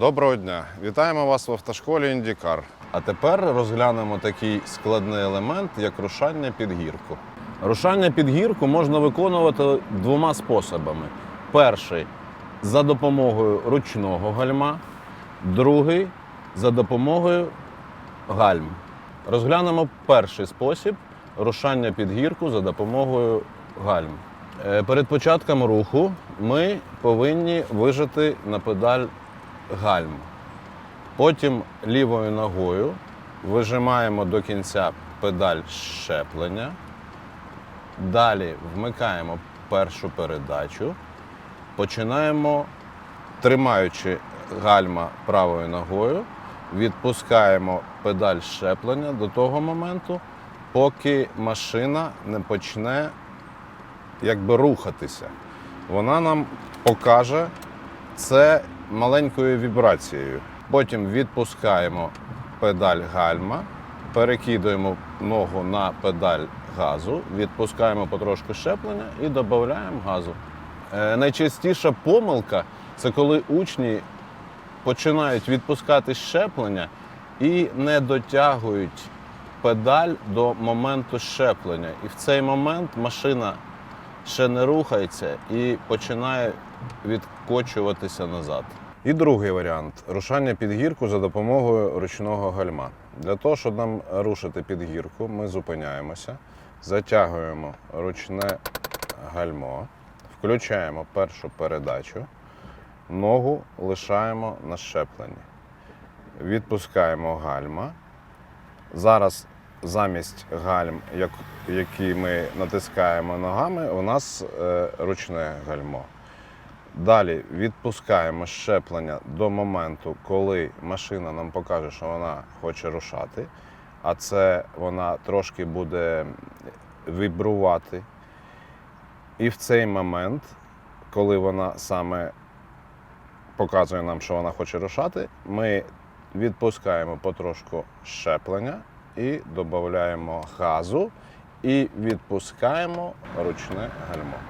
Доброго дня! Вітаємо вас в автошколі Індікар. А тепер розглянемо такий складний елемент, як рушання під гірку. Рушання під гірку можна виконувати двома способами: перший за допомогою ручного гальма, другий за допомогою гальм. Розглянемо перший спосіб рушання під гірку за допомогою гальм. Е, Перед початком руху ми повинні вижати на педаль гальм. Потім лівою ногою вижимаємо до кінця педаль щеплення. Далі вмикаємо першу передачу. Починаємо, тримаючи гальма правою ногою, відпускаємо педаль щеплення до того моменту, поки машина не почне якби рухатися. Вона нам покаже це маленькою вібрацією. Потім відпускаємо педаль гальма, перекидуємо ногу на педаль газу, відпускаємо потрошку щеплення і додаємо газу. Е, найчастіша помилка це коли учні починають відпускати щеплення і не дотягують педаль до моменту щеплення. І в цей момент машина ще не рухається і починає відкочуватися назад. І другий варіант рушання під гірку за допомогою ручного гальма. Для того, щоб нам рушити під гірку, ми зупиняємося, затягуємо ручне гальмо, включаємо першу передачу, ногу лишаємо на щепленні. Відпускаємо гальма. Зараз замість гальм, як- які ми натискаємо ногами, у нас е, ручне гальмо. Далі відпускаємо щеплення до моменту, коли машина нам покаже, що вона хоче рушати, а це вона трошки буде вібрувати. І в цей момент, коли вона саме показує нам, що вона хоче рушати, ми відпускаємо потрошку щеплення і додаємо газу і відпускаємо ручне гальмо.